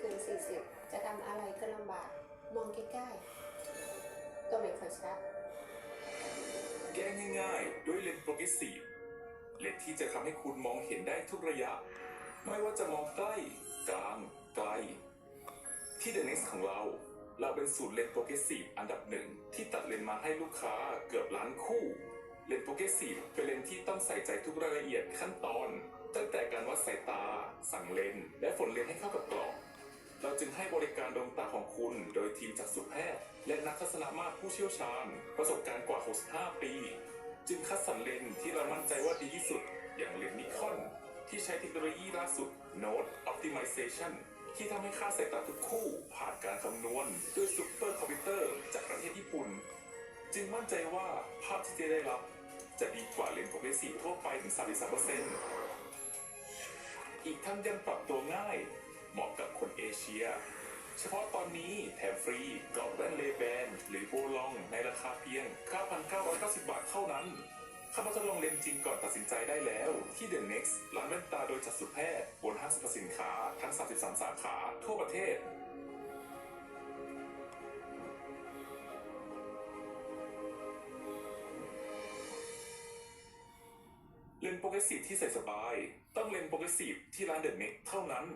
เกิน 40 จะทำอะไรก็ลำบาก มองใกล้ๆก็ไม่ค่อยชัด แก้ง่ายๆ ด้วยเลนส์โปรเกรสซีฟเลนส์ที่จะทำให้คุณมองเห็นได้ทุกระยะ ไม่ว่าจะมองใกล้ กลาง ไกล ที่ The Next ของเรา เราเป็นศูนย์เลนส์โปรเกรสซีฟอันดับหนึ่งที่ตัดเลนส์มาให้ลูกค้าเกือบล้านคู่ เลนส์โปรเกรสซีฟเป็นเลนส์ที่ต้องใส่ใจทุกรายละเอียดขั้นตอน ตั้งแต่การวัดสายตา สั่งเลนส์และฝนเลนส์ให้เข้ากับกรอบ เราจึงให้บริการดวงตาของคุณ โดยทีมจักษุแพทย์ และนักทัศนมาตรผู้เชี่ยวชาญ ประสบการณ์กว่า 65 ปี จึงคัดสรรเลนส์ที่เรามั่นใจว่าดีที่สุด อย่างเลนส์นิคอน ที่ใช้เทคโนโลยีล่าสุด Node Optimization ที่ทำให้ค่าสายตาทุกคู่ผ่านการคำนวณ ด้วยซุปเปอร์คอมพิวเตอร์จากประเทศญี่ปุ่น จึงมั่นใจว่าภาพที่จะได้รับ จะดีกว่าเลนส์โปรเกรสซีฟทั่วไปถึง 33%อีกทั้งยังปรับตัวง่าย เหมาะกับคนเอเชีย เฉพาะตอนนี้แถมฟรีกรอบแว่นเลแบนหรือโบลองในราคาเพียง 9,990 บาทเท่านั้นเข้ามาทดลองเลนจริงก่อนตัดสินใจได้แล้ว ที่ The Next ร้านแว่นตาโดยจัดสุแพทย์บนห้างสรรพสินค้าทั้ง 33 สาขาทั่วประเทศเลนโปรเกรสซีฟที่ใส่สบาย ต้องเลนโปรเกรสซีฟที่ร้านเดอะเน็กเท่านั้น